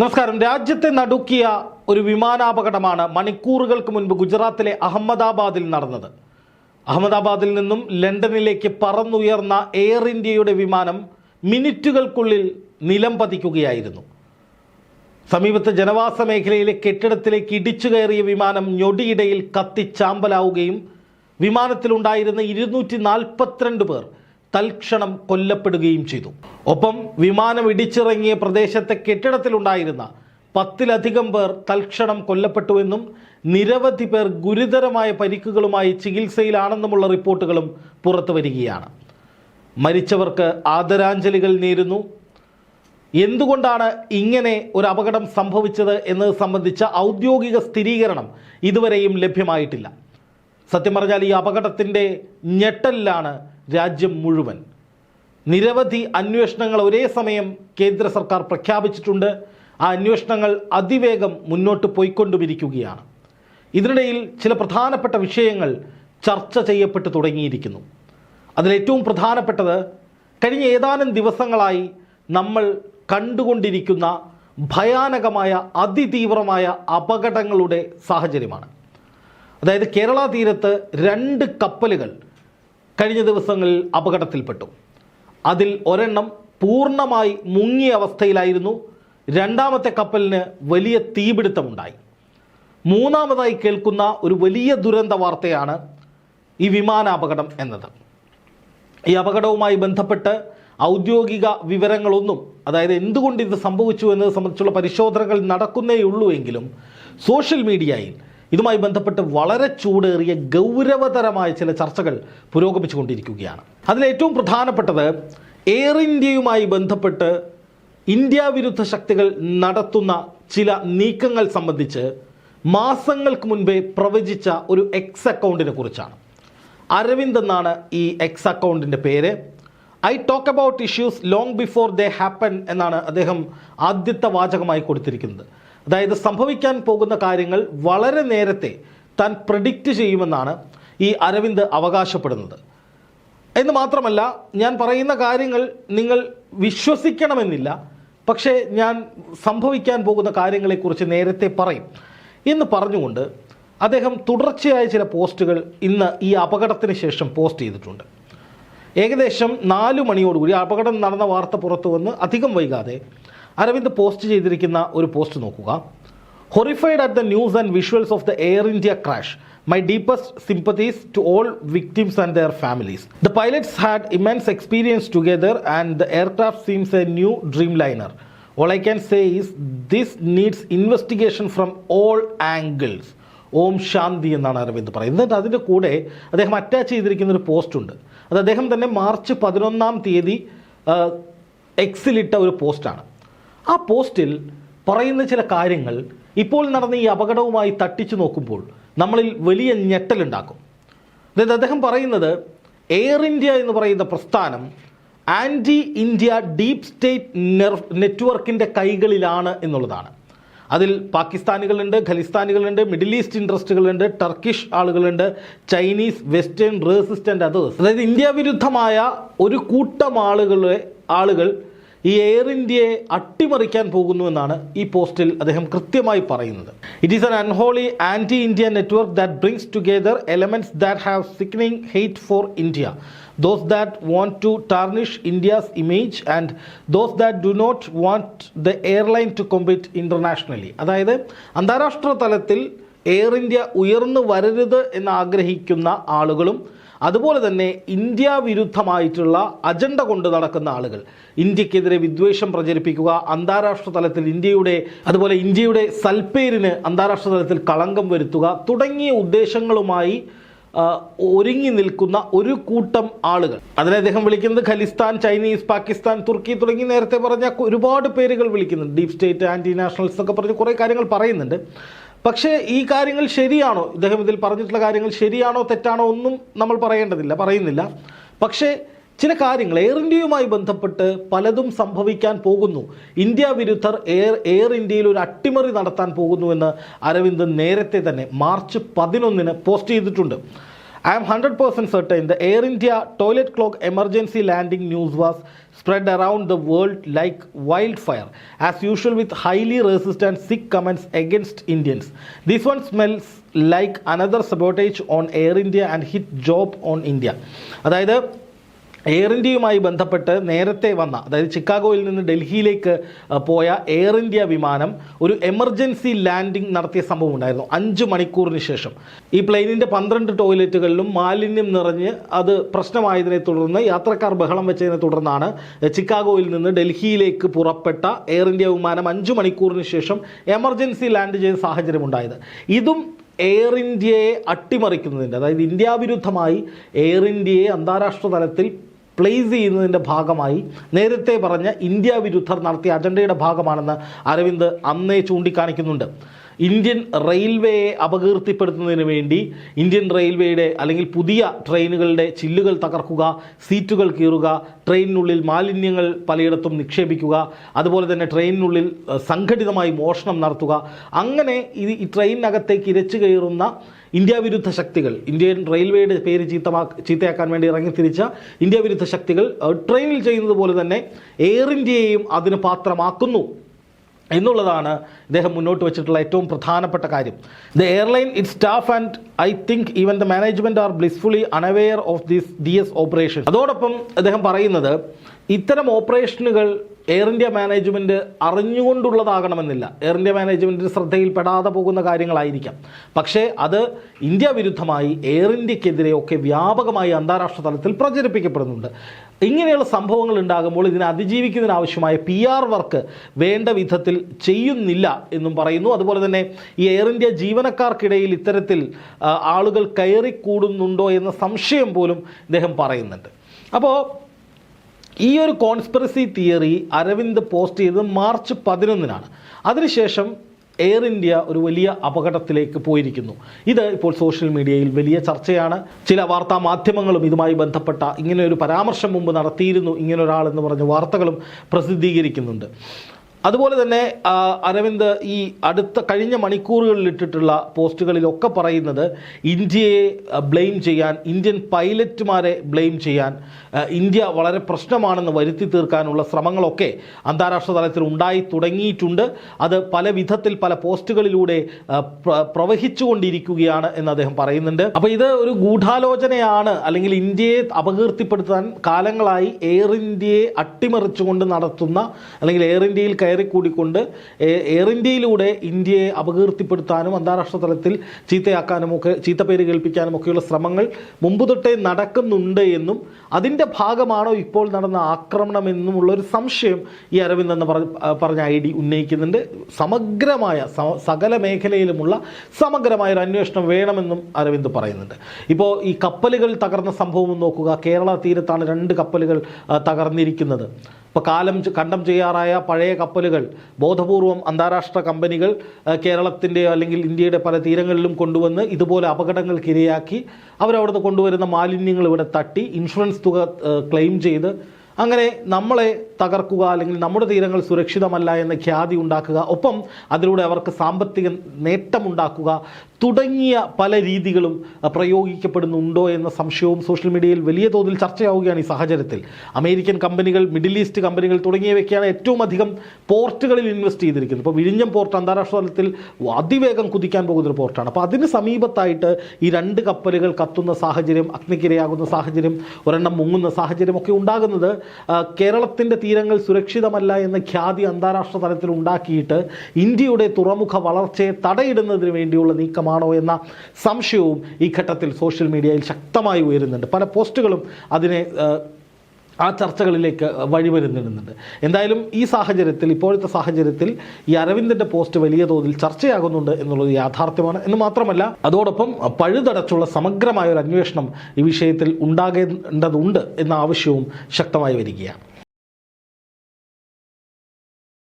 നമസ്കാരം. രാജ്യത്തെ നടുക്കിയ ഒരു വിമാനാപകടമാണ് മണിക്കൂറുകൾക്ക് മുൻപ് ഗുജറാത്തിലെ അഹമ്മദാബാദിൽ നടന്നത്. അഹമ്മദാബാദിൽ നിന്നും ലണ്ടനിലേക്ക് പറന്നുയർന്ന എയർ ഇന്ത്യയുടെ വിമാനം മിനിറ്റുകൾക്കുള്ളിൽ നിലം പതിക്കുകയായിരുന്നു. സമീപത്തെ ജനവാസ മേഖലയിലെ കെട്ടിടത്തിലേക്ക് ഇടിച്ചു കയറിയ വിമാനം ഞൊടിയിടയിൽ കത്തിച്ചാമ്പലാവുകയും വിമാനത്തിലുണ്ടായിരുന്ന ഇരുന്നൂറ്റി നാൽപ്പത്തിരണ്ട് പേർ തൽക്ഷണം കൊല്ലപ്പെടുകയും ചെയ്തു. ഒപ്പം വിമാനം ഇടിച്ചിറങ്ങിയ പ്രദേശത്തെ കെട്ടിടത്തിലുണ്ടായിരുന്ന പത്തിലധികം പേർ തൽക്ഷണം കൊല്ലപ്പെട്ടുവെന്നും നിരവധി പേർ ഗുരുതരമായ പരിക്കുകളുമായി ചികിത്സയിലാണെന്നുമുള്ള റിപ്പോർട്ടുകളും പുറത്തു വരികയാണ്. മരിച്ചവർക്ക് ആദരാഞ്ജലികൾ നേരുന്നു. എന്തുകൊണ്ടാണ് ഇങ്ങനെ ഒരു അപകടം സംഭവിച്ചത് എന്നത് സംബന്ധിച്ച ഔദ്യോഗിക സ്ഥിരീകരണം ഇതുവരെയും ലഭ്യമായിട്ടില്ല. സത്യം പറഞ്ഞാൽ ഈ അപകടത്തിന്റെ ഞെട്ടലിലാണ് രാജ്യം മുഴുവൻ. നിരവധി അന്വേഷണങ്ങൾ ഒരേ സമയം കേന്ദ്ര സർക്കാർ പ്രഖ്യാപിച്ചിട്ടുണ്ട്. ആ അന്വേഷണങ്ങൾ അതിവേഗം മുന്നോട്ട് പോയിക്കൊണ്ടുമിരിക്കുകയാണ്. ഇതിനിടയിൽ ചില പ്രധാനപ്പെട്ട വിഷയങ്ങൾ ചർച്ച ചെയ്യപ്പെട്ട് തുടങ്ങിയിരിക്കുന്നു. അതിലേറ്റവും പ്രധാനപ്പെട്ടത് കഴിഞ്ഞ ഏതാനും ദിവസങ്ങളായി നമ്മൾ കണ്ടുകൊണ്ടിരിക്കുന്ന ഭയാനകമായ അതിതീവ്രമായ അപകടങ്ങളുടെ സാഹചര്യമാണ്. അതായത് കേരള തീരത്ത് രണ്ട് കപ്പലുകൾ കഴിഞ്ഞ ദിവസങ്ങളിൽ അപകടത്തിൽപ്പെട്ടു. അതിൽ ഒരെണ്ണം പൂർണമായി മുങ്ങിയ അവസ്ഥയിലായിരുന്നു. രണ്ടാമത്തെ കപ്പലിന് വലിയ തീപിടുത്തമുണ്ടായി. മൂന്നാമതായി കേൾക്കുന്ന ഒരു വലിയ ദുരന്ത വാർത്തയാണ് ഈ വിമാനാപകടം എന്നത്. ഈ അപകടവുമായി ബന്ധപ്പെട്ട് ഔദ്യോഗിക വിവരങ്ങളൊന്നും അതായത് എന്തുകൊണ്ട് ഇത് സംഭവിച്ചു എന്നത് സംബന്ധിച്ചുള്ള പരിശോധനകൾ നടക്കുന്നേയുള്ളൂ എങ്കിലും സോഷ്യൽ മീഡിയയിൽ ഇതുമായി ബന്ധപ്പെട്ട് വളരെ ചൂടേറിയ ഗൗരവതരമായ ചില ചർച്ചകൾ പുരോഗമിച്ചുകൊണ്ടിരിക്കുകയാണ്. അതിലേറ്റവും പ്രധാനപ്പെട്ടത് എയർ ഇന്ത്യയുമായി ബന്ധപ്പെട്ട് ഇന്ത്യ വിരുദ്ധ ശക്തികൾ നടത്തുന്ന ചില നീക്കങ്ങൾ സംബന്ധിച്ച് മാസങ്ങൾക്ക് മുൻപേ പ്രവചിച്ച ഒരു എക്സ് അക്കൗണ്ടിനെ കുറിച്ചാണ്. അരവിന്ദ് എന്നാണ് ഈ എക്സ് അക്കൗണ്ടിന്റെ പേര്. I talk about issues long before they happen എന്നാണ് അദ്ദേഹം ആദ്യത്തെ വാചകമായി കൊടുത്തിരിക്കുന്നത്. അതായത് സംഭവിക്കാൻ പോകുന്ന കാര്യങ്ങൾ വളരെ നേരത്തെ താൻ പ്രഡിക്റ്റ് ചെയ്യുമെന്നാണ് ഈ അരവിന്ദ് അവകാശപ്പെടുന്നത്. എന്ന് മാത്രമല്ല ഞാൻ പറയുന്ന കാര്യങ്ങൾ നിങ്ങൾ വിശ്വസിക്കണമെന്നില്ല പക്ഷേ ഞാൻ സംഭവിക്കാൻ പോകുന്ന കാര്യങ്ങളെക്കുറിച്ച് നേരത്തെ പറയും. എന്ന് പറഞ്ഞുകൊണ്ട് അദ്ദേഹം തുടർച്ചയായ ചില പോസ്റ്റുകൾ ഇന്ന് ഈ അപകടത്തിന് ശേഷം പോസ്റ്റ് ചെയ്തിട്ടുണ്ട്. ഏകദേശം നാല് മണിയോടുകൂടി അപകടം നടന്ന വാർത്ത പുറത്തു വന്ന് അധികം വൈകാതെ അരവിന്ദ് പോസ്റ്റ് ചെയ്തിരിക്കുന്ന ഒരു പോസ്റ്റ് നോക്കുക. Horrified at the news and visuals of the Air India crash my deepest sympathies to all victims and their families the pilots had immense experience together and the aircraft seems a new Dreamliner all I can say is this needs investigation from all angles Om Shanti എന്നാണ് അരവിന്ദ് പറയുന്നത്. എന്നിട്ട് അതിന്റെ കൂടെ അദ്ദേഹം attach ചെയ്തിരിക്കുന്ന ഒരു post ഉണ്ട്. അത് അദ്ദേഹം തന്നെ മാർച്ച് പതിനൊന്നാം തീയതി എക്സിലിട്ട ഒരു പോസ്റ്റാണ് ആ പോസ്റ്റിൽ പറയുന്ന ചില കാര്യങ്ങൾ ഇപ്പോൾ നടന്ന ഈ അപകടവുമായി തട്ടിച്ചു നോക്കുമ്പോൾ നമ്മളിൽ വലിയ ഞെട്ടലുണ്ടാക്കും അതായത് അദ്ദേഹം പറയുന്നത് എയർ ഇന്ത്യ എന്ന് പറയുന്ന പ്രസ്ഥാനം ആന്റി ഇന്ത്യ ഡീപ് സ്റ്റേറ്റ് നെറ്റ്വർക്കിന്റെ കൈകളിലാണ് എന്നുള്ളതാണ്. അതിൽ പാകിസ്ഥാനികളുണ്ട് ഖലിസ്ഥാനികളുണ്ട് മിഡിൽ ഈസ്റ്റ് ഇൻട്രസ്റ്റുകളുണ്ട് ടർക്കിഷ് ആളുകളുണ്ട് Chinese Western racist and others അതായത് ഇന്ത്യ വിരുദ്ധമായ ഒരു കൂട്ടം ആളുകളെ ആളുകൾ ഈ എയർ ഇന്ത്യയെ അട്ടിമറിക്കാൻ പോകുന്നുവെന്നാണ് ഈ പോസ്റ്റിൽ അദ്ദേഹം കൃത്യമായി പറയുന്നത്. It is an unholy anti India network that brings together elements that have seething hate for India those that want to tarnish India's image and those that do not want the airline to compete internationally അതായത് അന്താരാഷ്ട്ര തലത്തിൽ air India ഉയർന്നു വരരുത് എന്ന് ആഗ്രഹിക്കുന്ന ആളുകളും അതുപോലെ തന്നെ ഇന്ത്യ വിരുദ്ധമായിട്ടുള്ള അജണ്ട കൊണ്ട് നടക്കുന്ന ആളുകൾ. ഇന്ത്യക്കെതിരെ വിദ്വേഷം പ്രചരിപ്പിക്കുക അന്താരാഷ്ട്ര തലത്തിൽ ഇന്ത്യയുടെ അതുപോലെ ഇന്ത്യയുടെ സൽപ്പേരിന് അന്താരാഷ്ട്ര തലത്തിൽ കളങ്കം വരുത്തുക തുടങ്ങിയ ഉദ്ദേശങ്ങളുമായി ഒരുങ്ങി നിൽക്കുന്ന ഒരു കൂട്ടം ആളുകൾ. അതിനെ അദ്ദേഹം വിളിക്കുന്നത് ഖലിസ്ഥാൻ ചൈനീസ് പാകിസ്ഥാൻ തുർക്കി തുടങ്ങി നേരത്തെ പറഞ്ഞ ഒരുപാട് പേരുകൾ വിളിക്കുന്നുണ്ട്. ഡീപ് സ്റ്റേറ്റ് ആന്റി നാഷണൽസ് ഒക്കെ പറഞ്ഞ് കുറേ കാര്യങ്ങൾ പറയുന്നുണ്ട്. പക്ഷേ ഈ കാര്യങ്ങൾ ശരിയാണോ? ഇദ്ദേഹം ഇതിൽ പറഞ്ഞിട്ടുള്ള കാര്യങ്ങൾ ശരിയാണോ തെറ്റാണോ ഒന്നും നമ്മൾ പറയേണ്ടതില്ല പറയുന്നില്ല. പക്ഷേ ചില കാര്യങ്ങൾ എയർ ഇന്ത്യയുമായി ബന്ധപ്പെട്ട് പലതും സംഭവിക്കാൻ പോകുന്നു. ഇന്ത്യ വിരുദ്ധർ എയർ എയർ ഇന്ത്യയിൽ ഒരു അട്ടിമറി നടത്താൻ പോകുന്നുവെന്ന് അരവിന്ദ് നേരത്തെ തന്നെ മാർച്ച് പതിനൊന്നിന് പോസ്റ്റ് ചെയ്തിട്ടുണ്ട്. I am hundred percent certain the Air India toilet clock emergency landing news was spread around the world like wildfire. As usual, with highly resistant sick comments against Indians. This one smells like another sabotage on Air India and hit job on India. അതായത് air ഇന്ത്യയുമായി ബന്ധപ്പെട്ട് നേരത്തെ വന്ന അതായത് ചിക്കാഗോയിൽ നിന്ന് ഡൽഹിയിലേക്ക് പോയ air India വിമാനം ഒരു എമർജൻസി ലാൻഡിംഗ് നടത്തിയ സംഭവം ഉണ്ടായിരുന്നു. അഞ്ച് മണിക്കൂറിന് ശേഷം. ഈ പ്ലെയിനിന്റെ പന്ത്രണ്ട് ടോയ്ലറ്റുകളിലും മാലിന്യം നിറഞ്ഞ് അത് പ്രശ്നമായതിനെ തുടർന്ന് യാത്രക്കാർ ബഹളം വെച്ചതിനെ തുടർന്നാണ് ചിക്കാഗോയിൽ നിന്ന് ഡൽഹിയിലേക്ക് പുറപ്പെട്ട എയർ ഇന്ത്യ വിമാനം അഞ്ച് മണിക്കൂറിന് ശേഷം എമർജൻസി ലാൻഡ് ചെയ്ത സാഹചര്യം ഉണ്ടായത്. ഇതും എയർ ഇന്ത്യയെ അട്ടിമറിക്കുന്നതിന്റെ അതായത് ഇന്ത്യാവിരുദ്ധമായി എയർ ഇന്ത്യയെ അന്താരാഷ്ട്ര തലത്തിൽ പ്ലേസ് ചെയ്യുന്നതിന്റെ ഭാഗമായി നേരത്തെ പറഞ്ഞ ഇന്ത്യ വിരുദ്ധർ നടത്തിയ അജണ്ടയുടെ ഭാഗമാണെന്ന് അരവിന്ദ് അന്നേ ചൂണ്ടിക്കാണിക്കുന്നുണ്ട്. ഇന്ത്യൻ റെയിൽവേയെ അപകീർത്തിപ്പെടുത്തുന്നതിന് വേണ്ടി ഇന്ത്യൻ റെയിൽവേയുടെ അല്ലെങ്കിൽ പുതിയ ട്രെയിനുകളുടെ ചില്ലുകൾ തകർക്കുക സീറ്റുകൾ കീറുക ട്രെയിനിനുള്ളിൽ മാലിന്യങ്ങൾ പലയിടത്തും നിക്ഷേപിക്കുക അതുപോലെ തന്നെ ട്രെയിനിനുള്ളിൽ സംഘടിതമായി മോഷണം നടത്തുക. അങ്ങനെ ഈ ഈ ട്രെയിനിനകത്തേക്ക് ഇരച്ചു കയറുന്ന ഇന്ത്യ വിരുദ്ധ ശക്തികൾ ഇന്ത്യൻ റെയിൽവേയുടെ പേര് ചീത്തമാ ചീത്തയാക്കാൻ വേണ്ടി ഇറങ്ങിത്തിരിച്ച ഇന്ത്യ വിരുദ്ധ ശക്തികൾ ട്രെയിനിൽ ചെയ്യുന്നത് പോലെ തന്നെ എയർ ഇന്ത്യയെയും അതിന് പാത്രമാക്കുന്നു. എന്നുള്ളതാണ് ഇദ്ദേഹം മുന്നോട്ട് വെച്ചിട്ടുള്ള ഏറ്റവും പ്രധാനപ്പെട്ട കാര്യം. The airline IT staff and I think even the management are blissfully unaware of this D S operation അതോടൊപ്പം അദ്ദേഹം പറയുന്നത് ഇത്തരം ഓപ്പറേഷനുകൾ എയർ ഇന്ത്യ മാനേജ്മെന്റ് അറിഞ്ഞുകൊണ്ടുള്ളതാകണമെന്നില്ല. എയർ ഇന്ത്യ മാനേജ്മെന്റിന്റെ ശ്രദ്ധയിൽപ്പെടാതെ പോകുന്ന കാര്യങ്ങളായിരിക്കാം. പക്ഷേ അത് ഇന്ത്യ വിരുദ്ധമായി എയർ ഇന്ത്യക്കെതിരെ ഒക്കെ വ്യാപകമായി അന്താരാഷ്ട്ര തലത്തിൽ പ്രചരിപ്പിക്കപ്പെടുന്നുണ്ട്. ഇങ്ങനെയുള്ള സംഭവങ്ങൾ ഉണ്ടാകുമ്പോൾ ഇതിനെ അതിജീവിക്കുന്നതിനാവശ്യമായ പി ആർ വർക്ക് വേണ്ട വിധത്തിൽ ചെയ്യുന്നില്ല എന്നും പറയുന്നു. അതുപോലെ തന്നെ ഈ എയർ ഇന്ത്യ ജീവനക്കാർക്കിടയിൽ ഇത്തരത്തിൽ ആളുകൾ ആളുകൾ കയറിക്കൂടുന്നുണ്ടോ എന്ന സംശയം പോലും അദ്ദേഹം പറയുന്നുണ്ട്. അപ്പോൾ ഈ ഒരു കോൺസ്പിറസി തിയറി അരവിന്ദ് പോസ്റ്റ് ചെയ്തത് മാർച്ച് പതിനൊന്നിനാണ്. അതിനുശേഷം എയർ ഇന്ത്യ ഒരു വലിയ അപകടത്തിലേക്ക് പോയിരിക്കുന്നു. ഇത് ഇപ്പോൾ സോഷ്യൽ മീഡിയയിൽ വലിയ ചർച്ചയാണ്. ചില വാർത്താ മാധ്യമങ്ങളും ഇതുമായി ബന്ധപ്പെട്ട ഇങ്ങനെ ഒരു പരാമർശം മുമ്പ് നടത്തിയിരുന്നു ഇങ്ങനെ ഒരാൾ എന്ന് പറഞ്ഞ വാർത്തകളും പ്രസിദ്ധീകരിക്കുന്നുണ്ട്. അതുപോലെ തന്നെ അരവിന്ദ് ഈ അടുത്ത കഴിഞ്ഞ മണിക്കൂറുകളിൽ ഇട്ടിട്ടുള്ള പോസ്റ്റുകളിലൊക്കെ പറയുന്നത് ഇന്ത്യയെ ബ്ലെയിം ചെയ്യാൻ ഇന്ത്യൻ പൈലറ്റുമാരെ ബ്ലെയിം ചെയ്യാൻ ഇന്ത്യ വളരെ പ്രശ്നമാണെന്ന് വരുത്തി തീർക്കാനുള്ള ശ്രമങ്ങളൊക്കെ അന്താരാഷ്ട്ര തലത്തിൽ ഉണ്ടായി തുടങ്ങിയിട്ടുണ്ട്. അത് പല വിധത്തിൽ പല പോസ്റ്റുകളിലൂടെ പ്രവഹിച്ചുകൊണ്ടിരിക്കുകയാണ് എന്ന് അദ്ദേഹം പറയുന്നുണ്ട്. അപ്പോൾ ഇത് ഒരു ഗൂഢാലോചനയാണ്. അല്ലെങ്കിൽ ഇന്ത്യയെ അപകീർത്തിപ്പെടുത്താൻ കാലങ്ങളായി എയർ ഇന്ത്യയെ അട്ടിമറിച്ചുകൊണ്ട് നടത്തുന്ന അല്ലെങ്കിൽ എയർ ഇന്ത്യയിൽ കയറിക്കൂടിക്കൊണ്ട് എയർ ഇന്ത്യയിലൂടെ ഇന്ത്യയെ അപകീർത്തിപ്പെടുത്താനും അന്താരാഷ്ട്ര തലത്തിൽ ചീത്തയാക്കാനും ഒക്കെ ചീത്ത പേര് കേൾപ്പിക്കാനും ഒക്കെയുള്ള ശ്രമങ്ങൾ മുമ്പ് തൊട്ടേ നടക്കുന്നുണ്ട് എന്നും അതിന്റെ ഭാഗമാണോ ഇപ്പോൾ നടന്ന ആക്രമണമെന്നുമുള്ളൊരു ഒരു സംശയം ഈ അരവിന്ദ് എന്ന് പറഞ്ഞ ഐ ഡി ഉന്നയിക്കുന്നുണ്ട്. സമഗ്രമായ സകല മേഖലയിലുമുള്ള സമഗ്രമായ ഒരു അന്വേഷണം വേണമെന്നും അരവിന്ദ് പറയുന്നുണ്ട്. ഇപ്പോൾ ഈ കപ്പലുകൾ തകർന്ന സംഭവം നോക്കുക. കേരള തീരത്താണ് രണ്ട് കപ്പലുകൾ തകർന്നിരിക്കുന്നത്. ഇപ്പോൾ കാലം കണ്ടം ചെയ്യാറായ പഴയ കപ്പലുകൾ ബോധപൂർവം അന്താരാഷ്ട്ര കമ്പനികൾ കേരളത്തിന്റെ അല്ലെങ്കിൽ ഇന്ത്യയുടെ പല തീരങ്ങളിലും കൊണ്ടുവന്ന് ഇതുപോലെ അപകടങ്ങൾക്ക് ഇരയാക്കി അവരവിടുന്ന് കൊണ്ടുവരുന്ന മാലിന്യങ്ങൾ ഇവിടെ തട്ടി ഇൻഷുറൻസ് തുക ക്ലെയിം ചെയ്ത് അങ്ങനെ നമ്മളെ തകർക്കുക അല്ലെങ്കിൽ നമ്മുടെ തീരങ്ങൾ സുരക്ഷിതമല്ല എന്ന ഖ്യാതി ഉണ്ടാക്കുക ഒപ്പം അതിലൂടെ അവർക്ക് സാമ്പത്തിക നേട്ടമുണ്ടാക്കുക തുടങ്ങിയ പല രീതികളും പ്രയോഗിക്കപ്പെടുന്നുണ്ടോ എന്ന സംശയവും സോഷ്യൽ മീഡിയയിൽ വലിയ തോതിൽ ചർച്ചയാവുകയാണ് ഈ സാഹചര്യത്തിൽ. അമേരിക്കൻ കമ്പനികൾ മിഡിൽ ഈസ്റ്റ് കമ്പനികൾ തുടങ്ങിയവയ്ക്കാണ് ഏറ്റവും അധികം പോർട്ടുകളിൽ ഇൻവെസ്റ്റ് ചെയ്തിരിക്കുന്നത്. ഇപ്പോൾ വിഴിഞ്ഞം പോർട്ട് അന്താരാഷ്ട്ര തലത്തിൽ അതിവേഗം കുതിക്കാൻ പോകുന്നൊരു പോർട്ടാണ്. അപ്പോൾ അതിന് സമീപത്തായിട്ട് ഈ രണ്ട് കപ്പലുകൾ കത്തുന്ന സാഹചര്യം അഗ്നിക്കിരയാകുന്ന സാഹചര്യം ഒരെണ്ണം മുങ്ങുന്ന സാഹചര്യം ഒക്കെ ഉണ്ടാകുന്നത് കേരളത്തിന്റെ തീരങ്ങൾ സുരക്ഷിതമല്ല എന്ന ഖ്യാതി അന്താരാഷ്ട്ര തലത്തിൽ ഉണ്ടാക്കിയിട്ട് ഇന്ത്യയുടെ തുറമുഖ വളർച്ചയെ തടയിടുന്നതിന് വേണ്ടിയുള്ള നീക്കമാണോ എന്ന സംശയവും ഈ ഘട്ടത്തിൽ സോഷ്യൽ മീഡിയയിൽ ശക്തമായി ഉയരുന്നുണ്ട്. പല പോസ്റ്റുകളും അതിനെ ആ ചർച്ചകളിലേക്ക് വഴിവരുന്നിടുന്നുണ്ട് എന്തായാലും ഈ സാഹചര്യത്തിൽ ഇപ്പോഴത്തെ സാഹചര്യത്തിൽ ഈ അരവിന്ദന്റെ പോസ്റ്റ് വലിയ തോതിൽ ചർച്ചയാകുന്നുണ്ട് എന്നുള്ളത് യാഥാർത്ഥ്യമാണ്. എന്ന് മാത്രമല്ല അതോടൊപ്പം പഴുതടച്ചുള്ള സമഗ്രമായ ഒരു അന്വേഷണം ഈ വിഷയത്തിൽ ഉണ്ടാകേണ്ടതുണ്ട് എന്ന ആവശ്യവും ശക്തമായി വരികയാണ്.